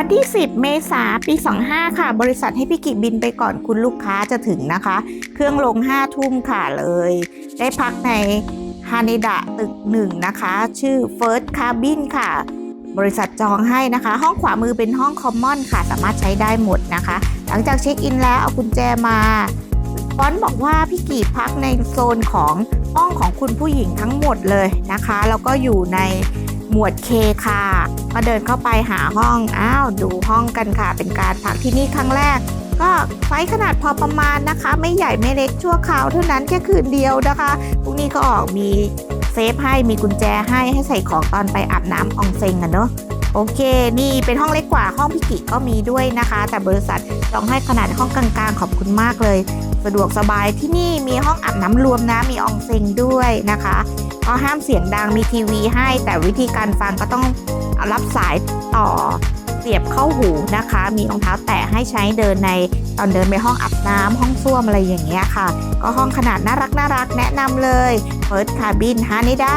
วันที่ 10 เมษายนปี 25 ค่ะ บริษัทให้พี่กิบินไปก่อนคุณลูกค้าจะถึงนะคะ เครื่องลง 5 ทุ่มค่ะเลย ได้พักในฮานิดะตึกหนึ่งนะคะ ชื่อ First Cabin ค่ะ บริษัทจองให้นะคะ ห้องขวามือเป็นห้องคอมมอนค่ะ สามารถใช้ได้หมดนะคะ หลังจากเช็คอินแล้วเอากุญแจมาฟอนบอกว่าพี่กีพักในโซนของห้องของคุณผู้หญิงทั้งหมดเลยนะคะ แล้วก็อยู่ในหมวดเคค่ะ ก็เดินเข้าไปหาห้อง อ้าว ดูห้องกันค่ะ เป็นการพักที่นี่ครั้งแรก ก็ไซส์ขนาดพอประมาณนะคะ ไม่ใหญ่ไม่เล็กชั่วคราวเท่านั้นแค่คืนเดียวนะคะ พรุ่งนี้ก็ออกมีเซฟให้ มีกุญแจให้ให้ใส่ของตอนไปอาบน้ำอองเซ็งอะเนาะโอเค นี่เป็นห้องเล็กกว่าห้องพิกิก็มีด้วยนะคะ แต่บริษัทจองให้ขนาดห้องกลางๆ ขอบคุณมากเลย สะดวกสบายที่นี่มีห้องอาบน้ำรวมนะ มีอองเซ็งด้วยนะคะ ก็ห้ามเสียงดังมีทีวีให้ แต่วิธีการฟังก็ต้อง รับสายต่อเสียบเข้าหูนะคะ มีรองเท้าแตะให้ใช้เดินในตอนเดินไปห้องอาบน้ำห้องส้วมอะไรอย่างเงี้ยค่ะ ก็ห้องขนาดน่ารักน่ารักแนะนำเลย First Cabin ฮานิดา